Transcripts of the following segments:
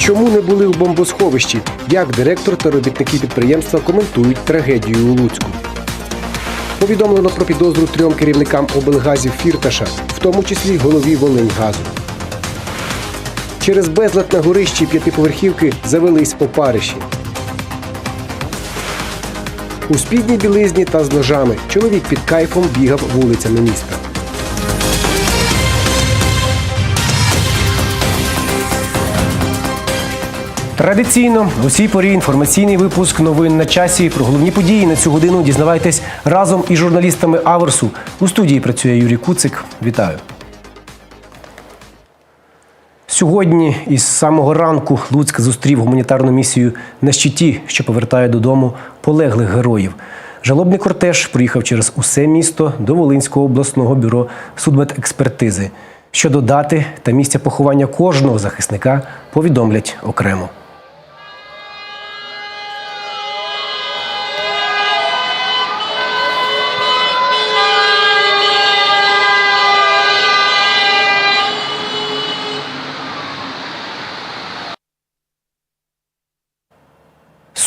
Чому не були у бомбосховищі? Як директор та робітники підприємства коментують трагедію у Луцьку? Повідомлено про підозру трьом керівникам облгазів Фірташа, в тому числі голові Волиньгазу. Через безлад на горищі п'ятиповерхівки завелись опариші. У спідній білизні та з ножами чоловік під кайфом бігав вулицями міста. Традиційно у цій порі інформаційний випуск новин на часі. Про головні події на цю годину дізнавайтесь разом із журналістами Аверсу. У студії працює Юрій Куцик. Вітаю. Сьогодні із самого ранку Луцьк зустрів гуманітарну місію на щиті, що повертає додому полеглих героїв. Жалобний кортеж приїхав через усе місто до Волинського обласного бюро судмедекспертизи. Щодо дати та місця поховання кожного захисника повідомлять окремо.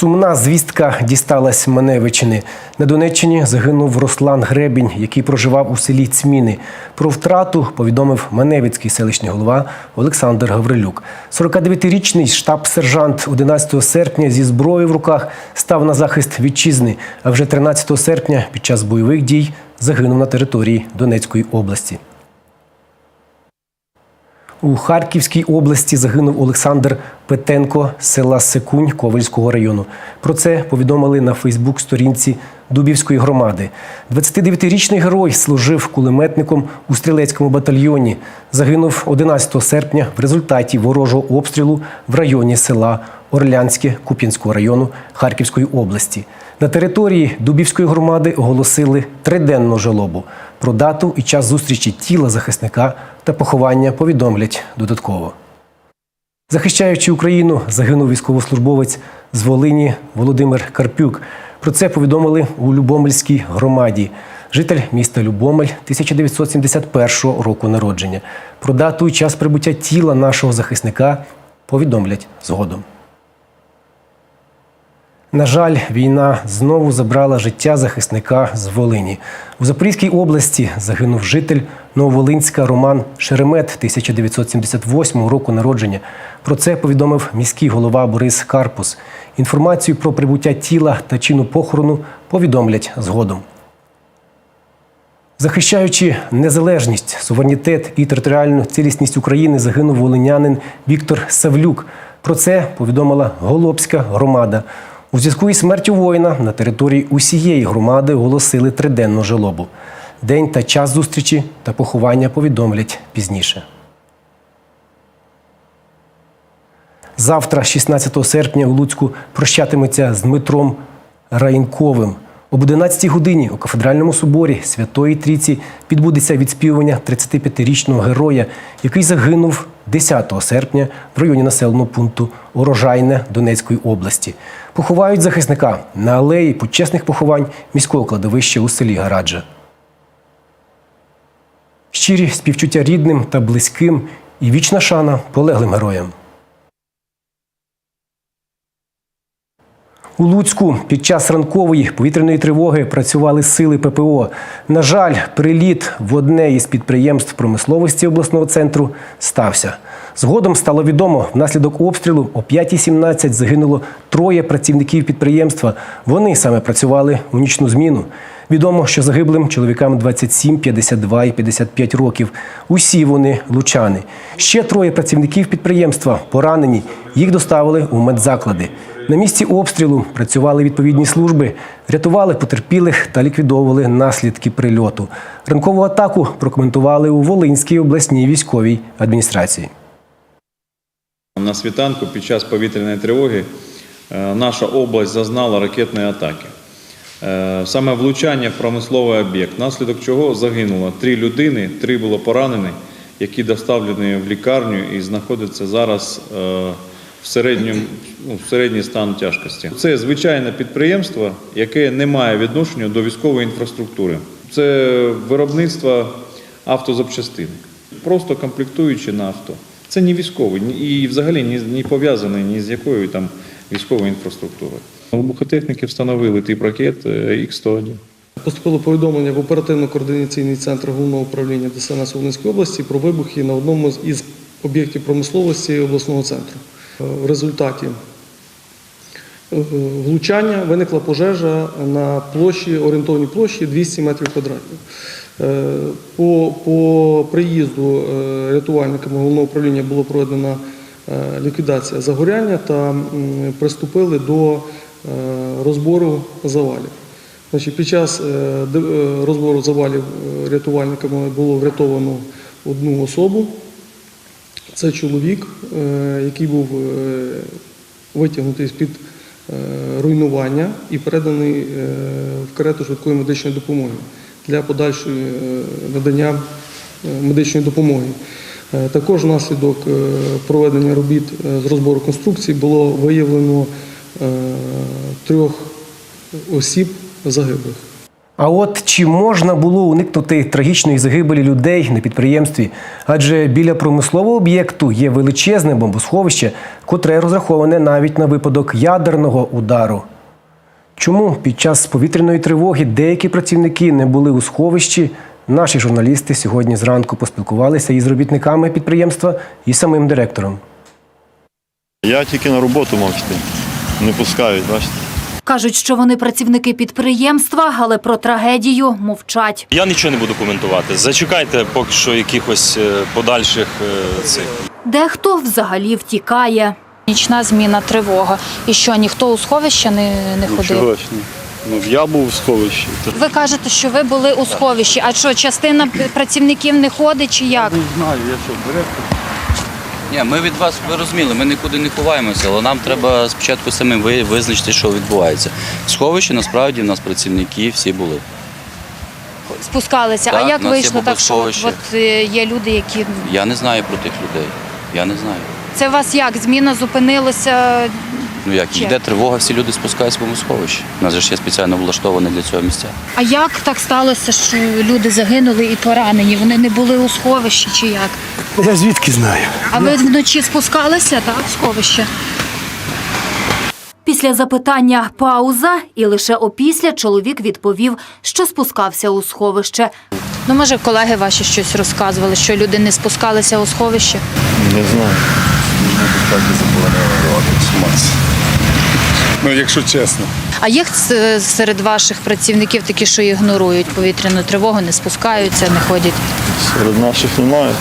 Сумна звістка дісталась Маневичини. На Донеччині загинув Руслан Гребінь, який проживав у селі Цміни. Про втрату повідомив Маневицький селищний голова Олександр Гаврилюк. 49-річний штаб-сержант 11 серпня зі зброєю в руках став на захист вітчизни, а вже 13 серпня під час бойових дій загинув на території Донецької області. У Харківській області загинув Олександр Петенко з села Секунь Ковальського району. Про це повідомили на Фейсбук-сторінці Дубівської громади. 29-річний герой служив кулеметником у стрілецькому батальйоні. Загинув 11 серпня в результаті ворожого обстрілу в районі села Орлянське Куп'янського району Харківської області. На території Дубівської громади оголосили триденну жалобу. Про дату і час зустрічі тіла захисника та поховання повідомлять додатково. Захищаючи Україну, загинув військовослужбовець з Волині Володимир Карпюк. Про це повідомили у Любомельській громаді. Житель міста Любомель 1971 року народження. Про дату і час прибуття тіла нашого захисника повідомлять згодом. На жаль, війна знову забрала життя захисника з Волині. У Запорізькій області загинув житель Нововолинська Роман Шеремет 1978 року народження. Про це повідомив міський голова Борис Карпус. Інформацію про прибуття тіла та чину похорону повідомлять згодом. Захищаючи незалежність, суверенітет і територіальну цілісність України, загинув волинянин Віктор Савлюк. Про це повідомила Голобська громада. У зв'язку із смертю воїна на території усієї громади оголосили триденну жалобу. День та час зустрічі та поховання повідомлять пізніше. Завтра, 16 серпня, у Луцьку прощатиметься з Дмитром Раїнковим. Об 11 годині у кафедральному соборі Святої Трійці відбудеться відспівування 35-річного героя, який загинув 10 серпня в районі населеного пункту Урожайне Донецької області. Поховають захисника на алеї почесних поховань міського кладовища у селі Гараджа. Щирі співчуття рідним та близьким і вічна шана полеглим героям. У Луцьку під час ранкової повітряної тривоги працювали сили ППО. На жаль, приліт в одне із підприємств промисловості обласного центру стався. Згодом стало відомо, внаслідок обстрілу о 5.17 загинуло троє працівників підприємства. Вони саме працювали у нічну зміну. Відомо, що загиблим чоловікам 27, 52 і 55 років. Усі вони лучани. Ще троє працівників підприємства поранені. Їх доставили у медзаклади. На місці обстрілу працювали відповідні служби, рятували потерпілих та ліквідовували наслідки прильоту. Ранкову атаку прокоментували у Волинській обласній військовій адміністрації. На світанку під час повітряної тривоги е, наша область зазнала ракетної атаки. Е, Саме влучання в промисловий об'єкт, внаслідок чого загинуло три людини, три було поранені, які доставлені в лікарню і знаходяться зараз е, в, середньому, ну, в середній стан тяжкості. Це звичайне підприємство, яке не має відношення до військової інфраструктури. Це виробництво автозапчастин, просто комплектуючи на авто. Це не військовий і взагалі ні пов'язаний ні з якою там військовою інфраструктурою. Вибухотехніки встановили тип ракет е, Х-101. Поступило повідомлення в оперативно-координаційний центр головного управління ДСНС Волинської області про вибухи на одному із об'єктів промисловості обласного центру. Е, В результаті е, влучання виникла пожежа на площі, орієнтовній площі 200 метрів квадратних. Е, По, по приїзду рятувальниками головного управління було проведена ліквідація загоряння та приступили до розбору завалів. Значить, під час е, е, розбору завалів е, рятувальниками було врятовано одну особу. Це чоловік, е, який був е, витягнутий з-під е, руйнування і переданий е, в карету швидкої медичної допомоги для подальшої е, надання е, медичної допомоги. Е, Також внаслідок е, проведення робіт е, з розбору конструкцій було виявлено е, трьох осіб загиблих. А от чи можна було уникнути трагічної загибелі людей на підприємстві? Адже біля промислового об'єкту є величезне бомбосховище, котре розраховане навіть на випадок ядерного удару. Чому під час повітряної тривоги деякі працівники не були у сховищі? Наші журналісти сьогодні зранку поспілкувалися із робітниками підприємства і самим директором. Я тільки на роботу мав йти. Не пускають, бачите. Кажуть, що вони працівники підприємства, але про трагедію мовчать. Я нічого не буду коментувати. Зачекайте поки що якихось е, подальших е, цих. Дехто взагалі втікає. Нічна зміна тривога. І що ніхто у сховище не, не ходив? Чого ж ні? Ну, я був в сховищі. То Ви кажете, що ви були у сховищі. А що, частина працівників не ходить чи як? не знаю, я що, директор. Ні, ми від вас ви розуміли, ми нікуди не ховаємося, але нам треба спочатку самим ви- визначити, що відбувається. В сховищі насправді в нас працівники всі були. Спускалися. Так, а як у нас є вийшло так, що от, бомбосховище. от е, є люди, які. Я не знаю про тих людей. Я не знаю. Це у вас як? Зміна зупинилася? Ну як йде тривога, всі люди спускаються в бомбосховище. У нас же ж є спеціально влаштовані для цього місця. А як так сталося, що люди загинули і поранені? Вони не були у сховищі чи як? Я звідки знаю? А ви вночі спускалися, так, в сховище? Після запитання пауза, і лише опісля чоловік відповів, що спускався у сховище. Ну, може, колеги ваші щось розказували, що люди не спускалися у сховище? Не знаю. Ну, якщо чесно. А є серед ваших працівників такі, що ігнорують повітряну тривогу, не спускаються, не ходять. Серед наших немає.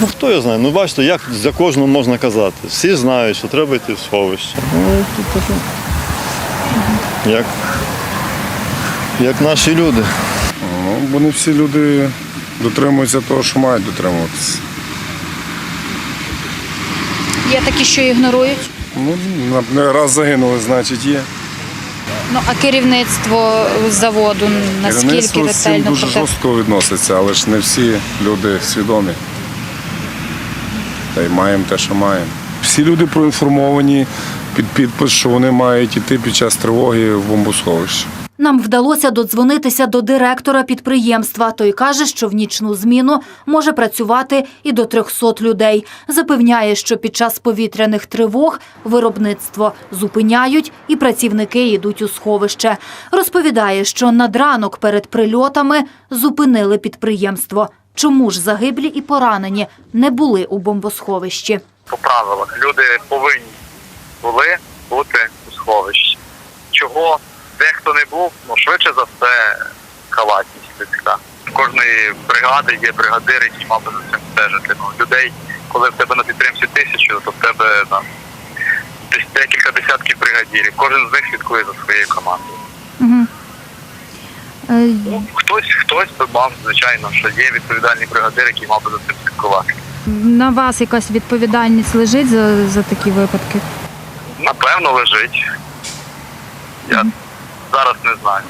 Ну хто я знає? Ну бачите, як за кожного можна казати. Всі знають, що треба йти в сховище. Ну, тут таке. Як, як наші люди. Ну, бо не всі люди дотримуються того, що мають дотримуватися. Є такі, що ігнорують. Ну, раз загинули, значить є. Ну а керівництво заводу наскільки Керівництво ретельно дуже проте... жорстко відноситься, але ж не всі люди свідомі. Та й маємо те, що маємо. Всі люди проінформовані під підпис, що вони мають іти під час тривоги в бомбосховище. Нам вдалося додзвонитися до директора підприємства. Той каже, що в нічну зміну може працювати і до 300 людей. Запевняє, що під час повітряних тривог виробництво зупиняють і працівники йдуть у сховище. Розповідає, що над ранок перед прильотами зупинили підприємство. Чому ж загиблі і поранені не були у бомбосховищі? по правилах. Люди повинні були бути у сховищі. Чого дехто не був, ну швидше за все халатність людська. В кожної бригади є бригадир, який мав би за цим стежити. Ну, людей, коли в тебе на підтримці тисячу, то в тебе там десь декілька десятків бригадірів. Кожен з них слідкує за своєю командою. Ну, хтось, хтось би мав, звичайно, що є відповідальний бригадир, який мав би за цим слідкувати. На вас якась відповідальність лежить за, за такі випадки? Напевно, лежить. Я зараз не знаю.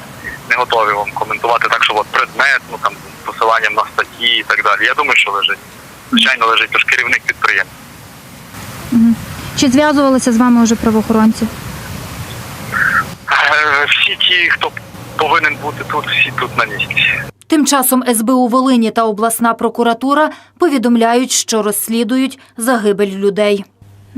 Не готовий вам коментувати так, що от предмет, ну там з посиланням на статті і так далі. Я думаю, що лежить. Звичайно, лежить, тож керівник підприємства. Чи зв'язувалися з вами вже правоохоронці? Е, Всі ті, хто повинен бути тут, всі тут на місці. Тим часом СБУ Волині та обласна прокуратура повідомляють, що розслідують загибель людей.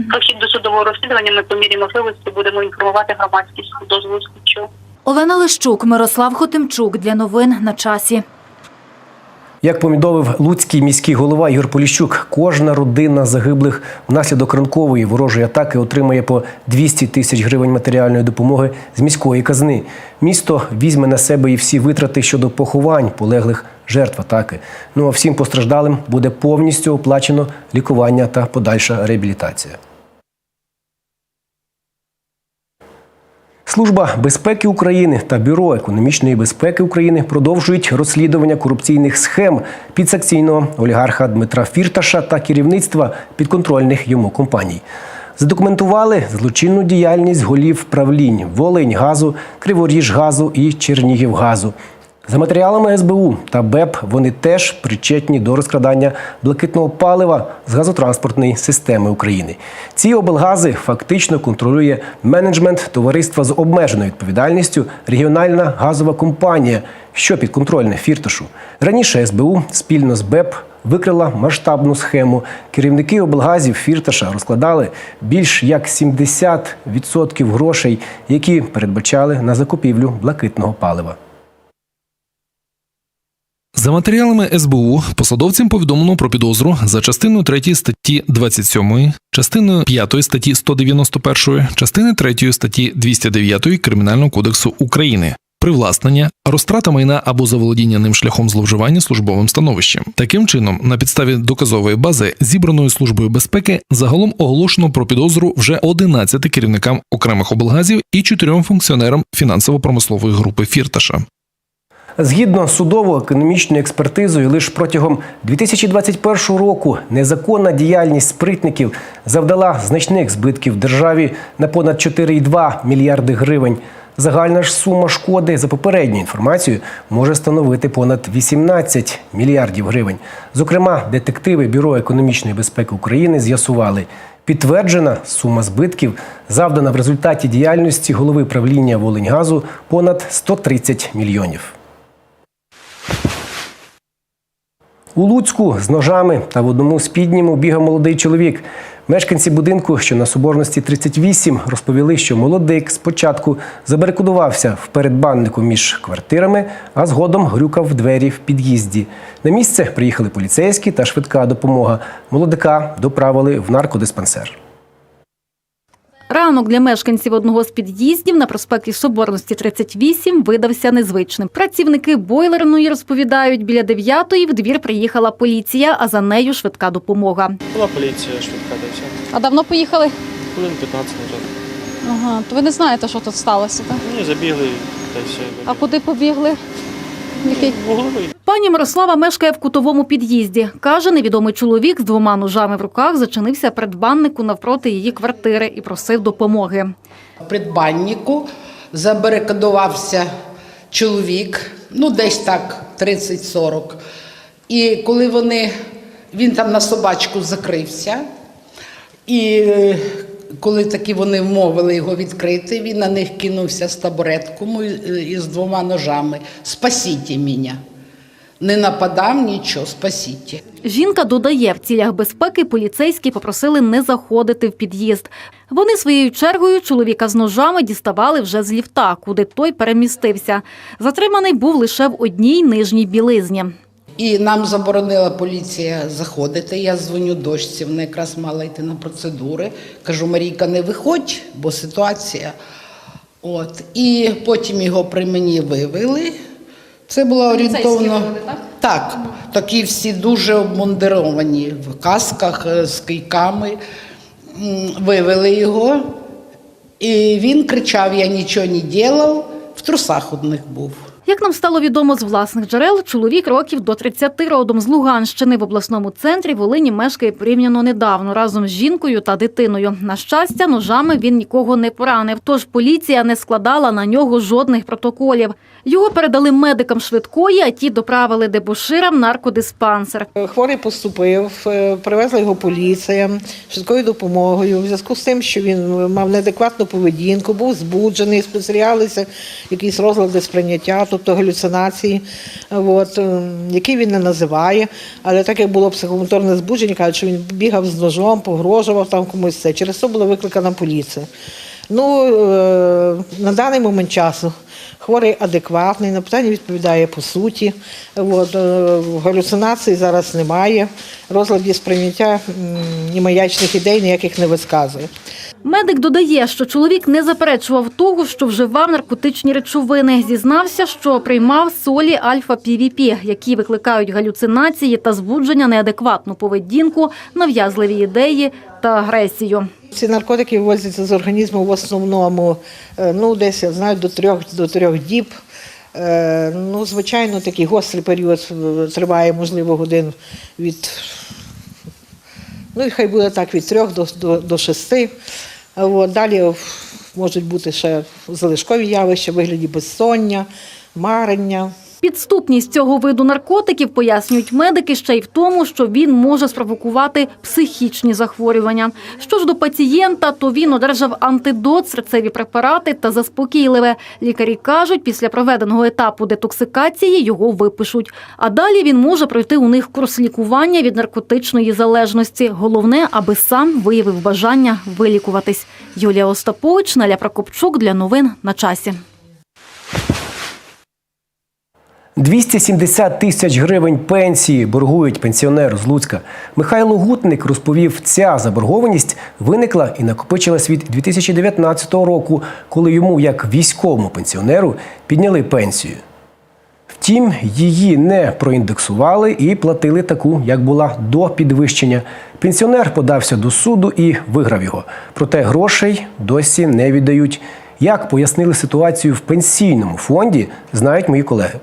Про хід досудового розслідування ми по мірі можливості будемо інформувати громадськість дозволу слідчого. Олена Лищук, Мирослав Хотимчук для новин на часі. Як повідомив луцький міський голова Ігор Поліщук, кожна родина загиблих внаслідок ранкової ворожої атаки отримає по 200 тисяч гривень матеріальної допомоги з міської казни. Місто візьме на себе і всі витрати щодо поховань полеглих жертв атаки. Ну а всім постраждалим буде повністю оплачено лікування та подальша реабілітація. Служба безпеки України та Бюро економічної безпеки України продовжують розслідування корупційних схем підсакційного олігарха Дмитра Фірташа та керівництва підконтрольних йому компаній. Задокументували злочинну діяльність голів правлінь Волинь газу, Криворіжгазу і Чернігівгазу. За матеріалами СБУ та БЕП вони теж причетні до розкрадання блакитного палива з газотранспортної системи України. Ці облгази фактично контролює менеджмент товариства з обмеженою відповідальністю регіональна газова компанія, що підконтрольне Фірташу. Раніше СБУ спільно з БЕП викрила масштабну схему. Керівники облгазів Фірташа розкладали більш як 70% грошей, які передбачали на закупівлю блакитного палива. За матеріалами СБУ посадовцям повідомлено про підозру за частиною 3 статті 27, частиною 5 статті 191, частини 3 статті 209 Кримінального кодексу України. Привласнення, розтрата майна або заволодіння ним шляхом зловживання службовим становищем. Таким чином, на підставі доказової бази, зібраної службою безпеки, загалом оголошено про підозру вже 11 керівникам окремих облгазів і чотирьом функціонерам фінансово-промислової групи Фірташа. Згідно з судово-економічною експертизою, лише протягом 2021 року незаконна діяльність спритників завдала значних збитків державі на понад 4,2 мільярди гривень. Загальна ж сума шкоди за попередньою інформацією може становити понад 18 мільярдів гривень. Зокрема, детективи Бюро економічної безпеки України з'ясували, підтверджена сума збитків завдана в результаті діяльності голови правління Волиньгазу понад 130 мільйонів. У Луцьку з ножами та в одному спідньому бігав молодий чоловік. Мешканці будинку, що на Соборності 38, розповіли, що молодик спочатку забарикудувався в передбаннику між квартирами, а згодом грюкав двері в під'їзді. На місце приїхали поліцейські та швидка допомога. Молодика доправили в наркодиспансер. Ранок для мешканців одного з під'їздів на проспекті Соборності 38 видався незвичним. Працівники бойлерної розповідають, біля дев'ятої в двір приїхала поліція, а за нею швидка допомога. Була поліція швидка до. А давно поїхали? Хвилин 15 назад. Ага, то ви не знаєте, що тут сталося, так? Ні, забігли та й все. А куди побігли? Пані Мирослава мешкає в кутовому під'їзді. Каже, невідомий чоловік з двома ножами в руках зачинився перед баннику навпроти її квартири і просив допомоги. Предбаннику забарикадувався чоловік, ну десь так 30-40. І коли вони, він там на собачку закрився, і е, коли таки вони вмовили його відкрити, він на них кинувся з табуретком і- і з двома ножами. Спасіть мене. Не нападав нічого, спасіть. Жінка додає, в цілях безпеки поліцейські попросили не заходити в під'їзд. Вони своєю чергою чоловіка з ножами діставали вже з ліфта, куди той перемістився. Затриманий був лише в одній нижній білизні. І нам заборонила поліція заходити. Я дзвоню дочці, вона якраз мала йти на процедури. Кажу, Марійка, не виходь, бо ситуація. От. І потім його при мені вивели. Це було орієнтовно. так? Так, такі всі дуже обмундировані в касках е, з кийками. Вивели його. І він кричав: Я нічого не робив, в трусах одних був. Як нам стало відомо з власних джерел, чоловік років до 30 родом з Луганщини в обласному центрі Волині мешкає порівняно недавно разом з жінкою та дитиною. На щастя, ножами він нікого не поранив, тож поліція не складала на нього жодних протоколів. Його передали медикам швидкої, а ті доправили дебоширам наркодиспансер. Хворий поступив, е, привезла його поліція швидкою допомогою. В зв'язку з тим, що він мав неадекватну поведінку, був збуджений, спостерігалися якісь розлади сприйняття, тобто галюцинації, от, е, які він не називає. Але так як було психомоторне збудження, кажуть, що він бігав з ножом, погрожував там комусь це. Через це була викликана поліція. Ну, е, на даний момент часу хворий адекватний, на питання відповідає по суті. От, е, галюцинацій зараз немає. Розладів сприйняття ні маячних ідей ніяких не висказує. Медик додає, що чоловік не заперечував того, що вживав наркотичні речовини. Зізнався, що приймав солі альфа-півіпі, які викликають галюцинації та збудження, неадекватну поведінку, нав'язливі ідеї та агресію. Ці наркотики вивозяться з організму в основному е, ну, десь я знаю, до трьох, до трьох діб. Е, Ну, звичайно, такий гострий період е, триває, можливо, годин від, ну хай буде так, від трьох до, до, до шести. От, далі можуть бути ще залишкові явища, вигляді безсоння, марення. Підступність цього виду наркотиків пояснюють медики ще й в тому, що він може спровокувати психічні захворювання. Що ж до пацієнта, то він одержав антидот, серцеві препарати та заспокійливе. Лікарі кажуть, після проведеного етапу детоксикації його випишуть. А далі він може пройти у них курс лікування від наркотичної залежності. Головне, аби сам виявив бажання вилікуватись. Юлія Остапович, Наля Прокопчук для новин на часі. 270 тисяч гривень пенсії боргують пенсіонеру з Луцька. Михайло Гутник розповів, ця заборгованість виникла і накопичилась від 2019 року, коли йому, як військовому пенсіонеру, підняли пенсію. Втім, її не проіндексували і платили таку, як була до підвищення. Пенсіонер подався до суду і виграв його. Проте грошей досі не віддають. Як пояснили ситуацію в пенсійному фонді, знають мої колеги.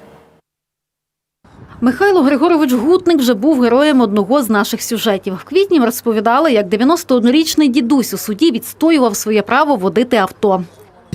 Михайло Григорович Гутник вже був героєм одного з наших сюжетів. В квітні розповідали, як 91-річний дідусь у суді відстоював своє право водити авто.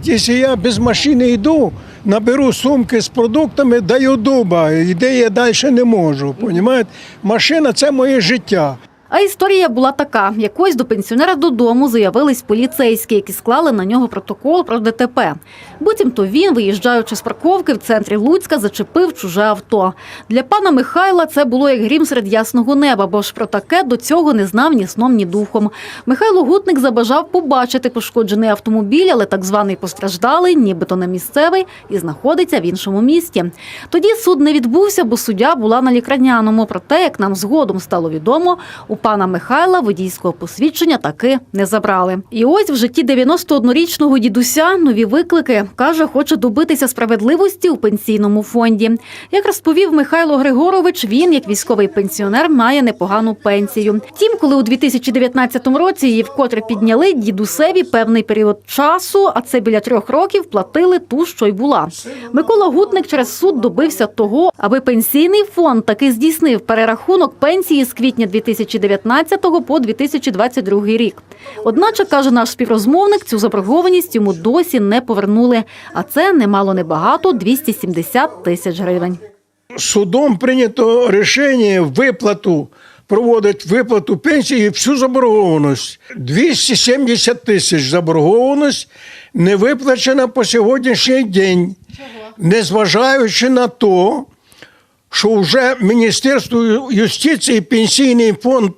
Якщо я без машини йду, наберу сумки з продуктами, даю дуба, іде я далі не можу. Понімаєте? Машина це моє життя. А історія була така: якось до пенсіонера додому заявились поліцейські, які склали на нього протокол про ДТП. Буцімто він, виїжджаючи з парковки в центрі Луцька, зачепив чуже авто. Для пана Михайла це було як грім серед ясного неба, бо ж про таке до цього не знав ні сном, ні духом. Михайло Гутник забажав побачити пошкоджений автомобіль, але так званий постраждалий, нібито не місцевий, і знаходиться в іншому місті. Тоді суд не відбувся, бо суддя була на лікарняному. Проте, як нам згодом стало відомо, у пана Михайла водійського посвідчення таки не забрали. І ось в житті 91-річного дідуся нові виклики. Каже, хоче добитися справедливості у пенсійному фонді. Як розповів Михайло Григорович, він, як військовий пенсіонер, має непогану пенсію. Втім, коли у 2019 році її вкотре підняли, дідусеві певний період часу, а це біля трьох років, платили ту, що й була. Микола Гутник через суд добився того, аби пенсійний фонд таки здійснив перерахунок пенсії з квітня 2019 по 2022 рік. Одначе, каже наш співрозмовник, цю заборгованість йому досі не повернули. А це немало небагато 270 тисяч гривень. Судом прийнято рішення виплату, проводить виплату пенсії всю заборгованість. 270 тисяч заборгованість не виплачена по сьогоднішній день, незважаючи на те, що вже Міністерство юстиції пенсійний фонд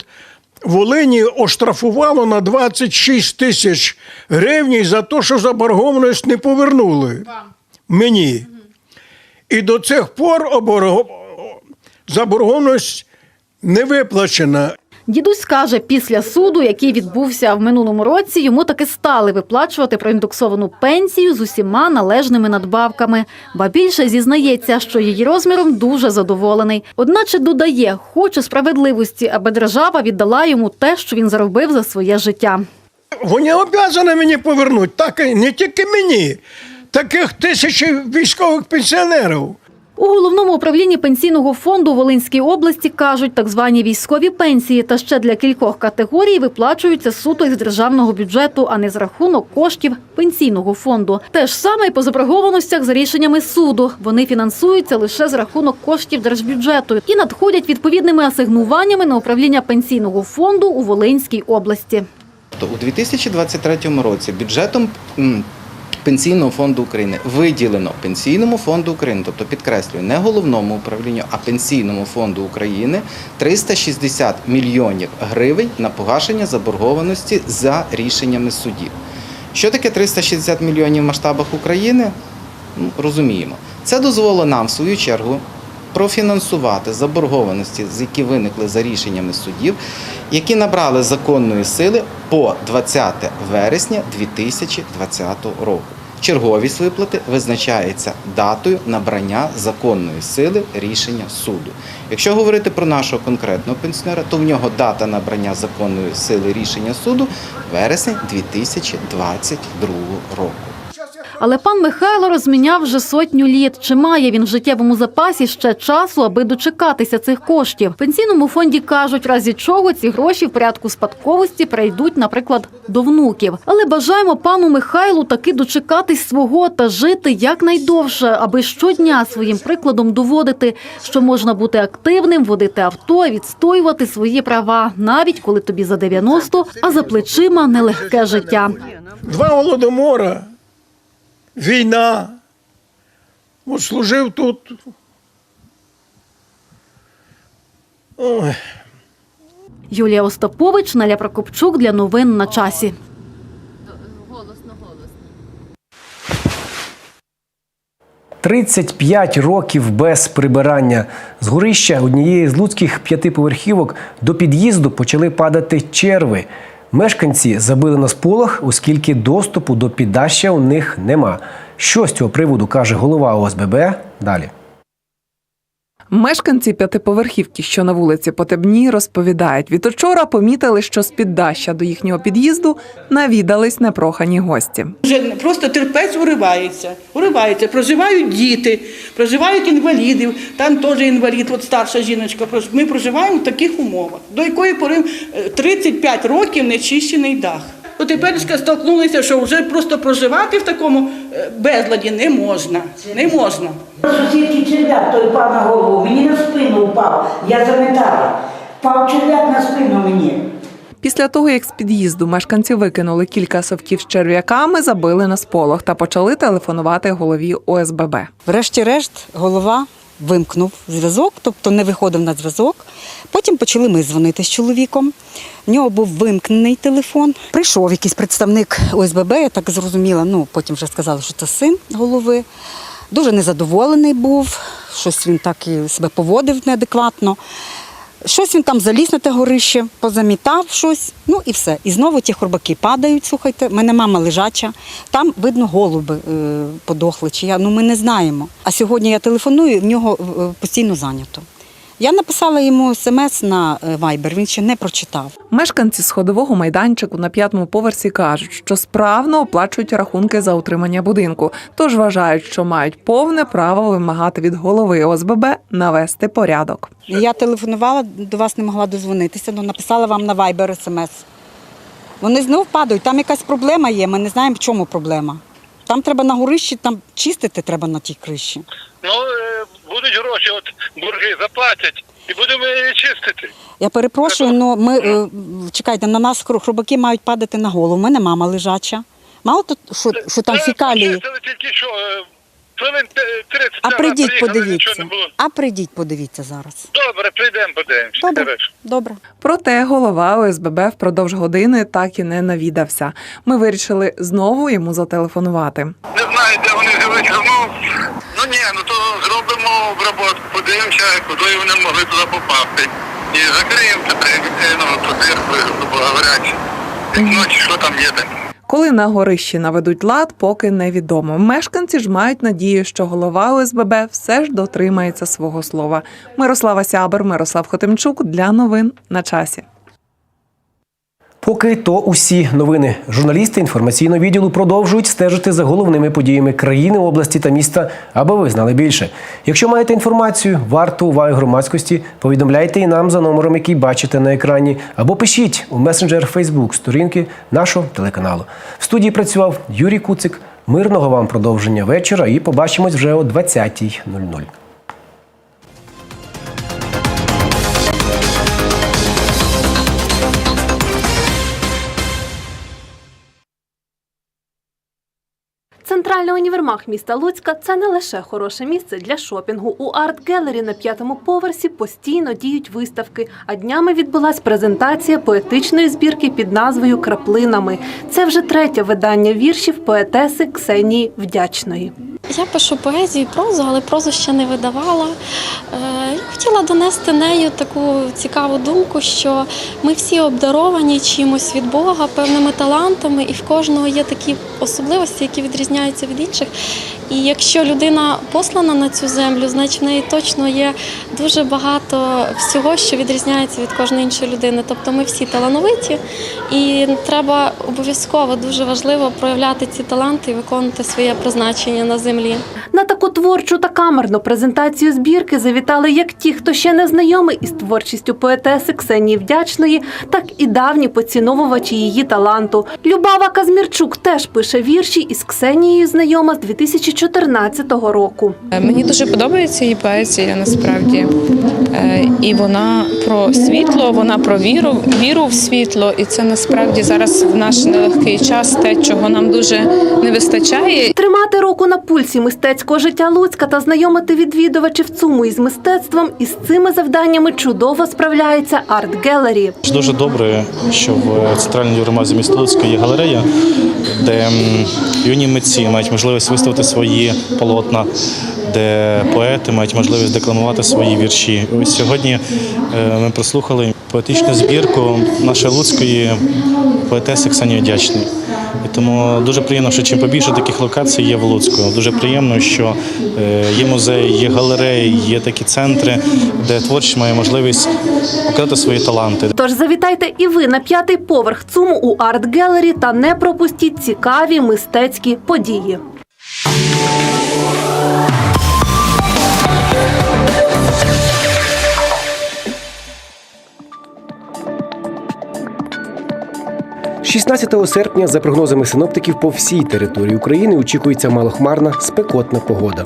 Волині оштрафувало на 26 тисяч гривень за те, що заборгованість не повернули мені. І до цих пор заборгованість не виплачена. Дідусь каже, після суду, який відбувся в минулому році, йому таки стали виплачувати проіндексовану пенсію з усіма належними надбавками. Ба більше зізнається, що її розміром дуже задоволений. Одначе додає, хоче справедливості, аби держава віддала йому те, що він заробив за своє життя. Вони обов'язані мені повернути, так не тільки мені. таких тисячі військових пенсіонерів. У головному управлінні пенсійного фонду Волинській області кажуть, так звані військові пенсії та ще для кількох категорій виплачуються суто із державного бюджету, а не з рахунок коштів пенсійного фонду. Те ж саме і по заборгованостях за рішеннями суду. Вони фінансуються лише з рахунок коштів держбюджету і надходять відповідними асигнуваннями на управління пенсійного фонду у Волинській області. У 2023 році бюджетом Пенсійного фонду України виділено Пенсійному фонду України, тобто підкреслюю, не головному управлінню, а Пенсійному фонду України 360 мільйонів гривень на погашення заборгованості за рішеннями судів. Що таке 360 мільйонів в масштабах України? Ну, розуміємо. Це дозволило нам, в свою чергу, профінансувати заборгованості, які виникли за рішеннями судів, які набрали законної сили по 20 вересня 2020 року. Черговість виплати визначається датою набрання законної сили рішення суду. Якщо говорити про нашого конкретного пенсіонера, то в нього дата набрання законної сили рішення суду вересень 2022 року. Але пан Михайло розміняв вже сотню літ. Чи має він в життєвому запасі ще часу, аби дочекатися цих коштів? В пенсійному фонді кажуть, разі чого ці гроші в порядку спадковості перейдуть, наприклад, до внуків. Але бажаємо пану Михайлу таки дочекатись свого та жити якнайдовше, аби щодня своїм прикладом доводити, що можна бути активним, водити авто, відстоювати свої права, навіть коли тобі за 90, а за плечима нелегке життя. Два голодомора, війна. От служив тут. Ой. Юлія Остапович, Наля Прокопчук для новин на часі. – 35 років без прибирання. З горища однієї з луцьких п'ятиповерхівок до під'їзду почали падати черви. Мешканці забили на сполох, оскільки доступу до піддаща у них нема. Що з цього приводу каже голова ОСББ? Далі. Мешканці п'ятиповерхівки, що на вулиці Потебні, розповідають, від учора помітили, що з піддаща до їхнього під'їзду навідались непрохані гості. Вже просто терпець уривається. Уривається. Проживають діти, проживають інваліди. Там теж інвалід, от старша жіночка. Ми проживаємо в таких умовах. До якої пори е, 35 років нечищений дах. То тепер столкнулися, що вже просто проживати в такому е, безладі не можна. Не можна. Сусідки черв'як той впав на голову, мені на спину впав, я заметала. Впав черв'як на спину мені. Після того, як з під'їзду мешканці викинули кілька совків з черв'яками, забили на сполох та почали телефонувати голові ОСББ. Врешті-решт голова вимкнув зв'язок, тобто не виходив на зв'язок. Потім почали ми дзвонити з чоловіком. В нього був вимкнений телефон. Прийшов якийсь представник ОСББ, я так зрозуміла. Ну потім вже сказали, що це син голови. Дуже незадоволений був, щось він так і себе поводив неадекватно. Щось він там заліз на те горище, позамітав щось, ну і все. І знову ті хробаки падають, слухайте. в мене мама лежача, там видно голуби е, подохли, чи я, ну ми не знаємо. А сьогодні я телефоную, в нього е, постійно зайнято. Я написала йому смс на Viber, він ще не прочитав. Мешканці сходового майданчику на п'ятому поверсі кажуть, що справно оплачують рахунки за утримання будинку, тож вважають, що мають повне право вимагати від голови ОСББ навести порядок. Я телефонувала, до вас не могла дозвонитися, але написала вам на Viber смс. Вони знову падають, там якась проблема є, ми не знаємо, в чому проблема. Там треба на горищі, там чистити треба на тій криші. Ну, е, будуть гроші, от борги заплатять і будемо її чистити. Я перепрошую, але ми е, чекайте, на нас хро- хробаки мають падати на голову. У мене мама лежача. Мало то, що, що там фікалії. Чистили тільки що, е, хвилин 30 А прийдіть, приїхали, подивіться. А прийдіть, подивіться зараз. Добре, прийдемо, подивимося. Добре. Добре. Проте голова ОСББ впродовж години так і не навідався. Ми вирішили знову йому зателефонувати. Не знаю, де вони живуть. Ну, ну ні, ну то зробимо обробку, подивимося, куди вони могли туди попасти. І закриємо це ну, туди, грубо говоря, вікно чи що там є. там. Коли на горищі наведуть лад, поки невідомо. Мешканці ж мають надію, що голова ОСББ все ж дотримається свого слова. Мирослава Сябер, Мирослав Хотимчук для новин на часі. Поки то усі новини. Журналісти інформаційного відділу продовжують стежити за головними подіями країни, області та міста, аби ви знали більше. Якщо маєте інформацію, варту уваги громадськості, повідомляйте і нам за номером, який бачите на екрані, або пишіть у месенджер Facebook сторінки нашого телеканалу. В студії працював Юрій Куцик. Мирного вам продовження вечора і побачимось вже о 20.00. Центральний універмаг міста Луцька це не лише хороше місце для шопінгу. У арт-гелері на п'ятому поверсі постійно діють виставки. А днями відбулась презентація поетичної збірки під назвою Краплинами. Це вже третє видання віршів поетеси Ксенії Вдячної. Я пишу поезію, і прозу, але прозу ще не видавала. Е, хотіла донести нею таку цікаву думку, що ми всі обдаровані чимось від Бога, певними талантами, і в кожного є такі особливості, які відрізняються від інших. І якщо людина послана на цю землю, значить в неї точно є дуже багато всього, що відрізняється від кожної іншої людини. Тобто ми всі талановиті, і треба обов'язково дуже важливо проявляти ці таланти і виконувати своє призначення на землі. На таку творчу та камерну презентацію збірки завітали як ті, хто ще не знайомий із творчістю поетеси Ксенії Вдячної, так і давні поціновувачі її таланту. Любава Казмірчук теж пише вірші із Ксенією знайома з 2014 року. Мені дуже подобається її поезія насправді. Е, І вона про світло, вона про віру, віру в світло. І це насправді зараз в наш нелегкий час те, чого нам дуже не вистачає. Тримати руку на пульсі мистецького життя Луцька та знайомити відвідувачів ЦУМу із мистецтвом із цими завданнями чудово справляється арт-гелері. Дуже добре, що в центральній громаді міста Луцька є галерея, де юні митці мають можливість виставити свої полотна, де поети мають можливість декламувати свої вірші. Ось сьогодні е, ми прослухали поетичну збірку нашої луцької поетеси Ксенії Дячної. Тому дуже приємно, що чим побільше таких локацій є в Луцьку. Дуже приємно, що е, є музеї, є галереї, є такі центри, де творчість має можливість показати свої таланти. Тож завітайте і ви на п'ятий поверх ЦУМу у арт-гелері та не пропустіть цікаві мистецькі події. – 16 серпня, за прогнозами синоптиків, по всій території України очікується малохмарна спекотна погода.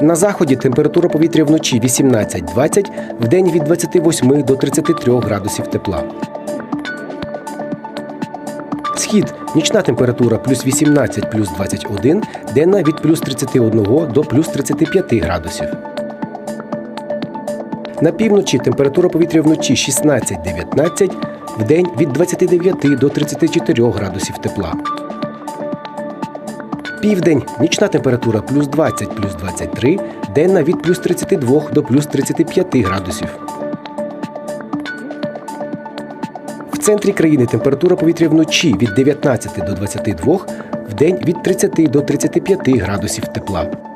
На заході температура повітря вночі 18-20, вдень від 28 до 33 градусів тепла. Схід нічна температура плюс 18 плюс 21, денна від плюс 31 до плюс 35 градусів. На півночі температура повітря вночі 16-19, вдень від 29 до 34 градусів тепла. Південь нічна температура плюс 20 плюс 23, денна від плюс 32 до плюс 35 градусів. В центрі країни температура повітря вночі від 19 до 22, вдень від 30 до 35 градусів тепла.